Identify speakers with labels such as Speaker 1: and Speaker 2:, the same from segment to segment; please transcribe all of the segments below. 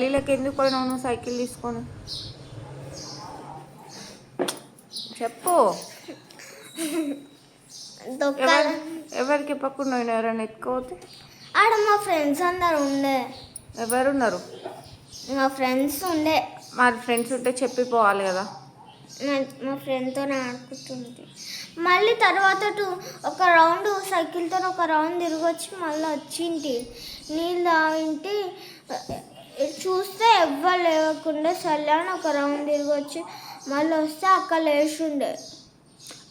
Speaker 1: గల్లీలోకి ఎందుకు పోయినావు నువ్వు సైకిల్ తీసుకొని? చెప్పు. ఎవరికి పోయినావు? ఎవరైనా ఎత్తుకోతే
Speaker 2: ఆడ మా ఫ్రెండ్స్ అందరు ఉండే.
Speaker 1: ఎవరున్నారు?
Speaker 2: మా ఫ్రెండ్స్ ఉండే.
Speaker 1: మరి ఫ్రెండ్స్ ఉంటే చెప్పి పోవాలి కదా.
Speaker 2: మా- మా ఫ్రెండ్తో ఆడుకుంటుంది. మళ్ళీ తర్వాత టూ ఒక రౌండ్ సైకిల్తో ఒక రౌండ్ తిరిగి వచ్చి మళ్ళీ వచ్చింటి. నీళ్ళు తాగింటి. చూస్తే ఎవ్వరు లేవకుండా అని ఒక రౌండ్ తిరిగి వచ్చి మళ్ళీ వస్తే అక్క లేచిండే.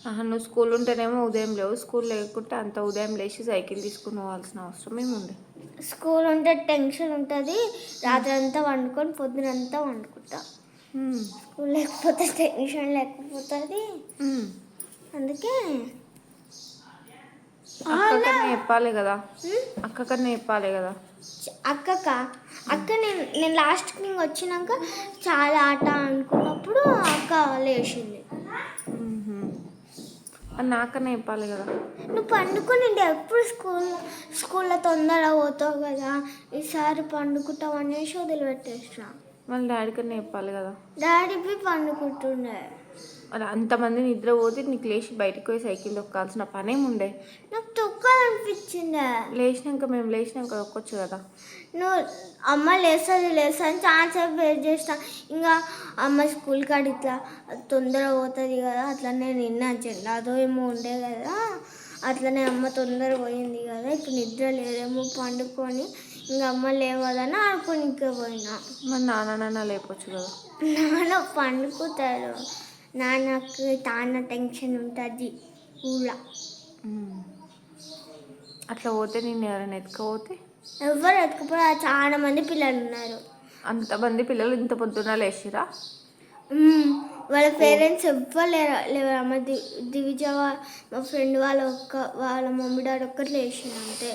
Speaker 1: నువ్వు స్కూల్ ఉంటేనేమో ఉదయం లేవు. స్కూల్ లేకుంటే అంత ఉదయం లేచి సైకిల్ తీసుకుని పోవాల్సిన అవసరం ఏముంది?
Speaker 2: స్కూల్ ఉంటే టెన్షన్ ఉంటుంది. రాత్రి అంతా వండుకొని పొద్దునంతా వండుకుంటా. స్కూల్ లేకపోతే టెన్షన్ లేకపోతుంది. అందుకే
Speaker 1: అక్కకన్నా చెప్పాలి కదా. అక్కకన్నా చెప్పాలి కదా.
Speaker 2: అక్కక. అక్క నేను నేను లాస్ట్కి నేను వచ్చినాక చాలా ఆట అనుకున్నప్పుడు అక్క లేచింది.
Speaker 1: నాకన్నా చెప్పాలి కదా.
Speaker 2: నువ్వు పండుకునిండే ఎప్పుడు స్కూల్ స్కూల్లో తొందరగా పోతావు కదా? ఈసారి పండుకుంటావు అనేసి వదిలిపెట్టేసిన.
Speaker 1: మళ్ళీ డాడీ కన్నా చెప్పాలి కదా.
Speaker 2: డాడీ పండుకుంటుండే.
Speaker 1: మరి అంతమంది నిద్ర పోతే నీకు లేచి బయటకు పోయి సైకిల్ తొక్కాల్సిన పనేముండే?
Speaker 2: నాకు తొక్కాలనిపించిందే?
Speaker 1: లేచినాక మేము లేచినాక తొక్కొచ్చు కదా.
Speaker 2: నువ్వు అమ్మ లేస్తుంది లేస్తుంది చాలాసేపు వెయిట్ చేస్తా. ఇంకా అమ్మ స్కూల్ కాడ ఇట్లా తొందరగా పోతుంది కదా అట్లనే నిన్న చెల్లాదో ఏమో ఉండే కదా అట్లనే అమ్మ తొందర పోయింది కదా ఇప్పుడు నిద్ర లేదేమో పండుకొని ఇంకా అమ్మ లేవదని ఆడుకొని ఇంకా పోయినా.
Speaker 1: మరి నాన్న నాన్న లేపొచ్చు కదా.
Speaker 2: నాన్న పండుకుంటాడు నాన్నకు తాన టెన్షన్ ఉంటుంది. ఊళ్ళో.
Speaker 1: అట్లా పోతే నేను ఎవరైనా ఎత్తుకపోతే?
Speaker 2: ఎవరు ఎత్తుకుపోయి చాలా మంది పిల్లలు ఉన్నారు.
Speaker 1: అంతమంది పిల్లలు ఇంత పొద్దున లేచిరా.
Speaker 2: వాళ్ళ పేరెంట్స్ ఎవ్వరు లేరు లేరు. మా ది దివిజ మా ఫ్రెండ్ వాళ్ళ ఒక్క వాళ్ళ మమ్మీ డాడీ ఒక్కటి లేచిండు అంతే.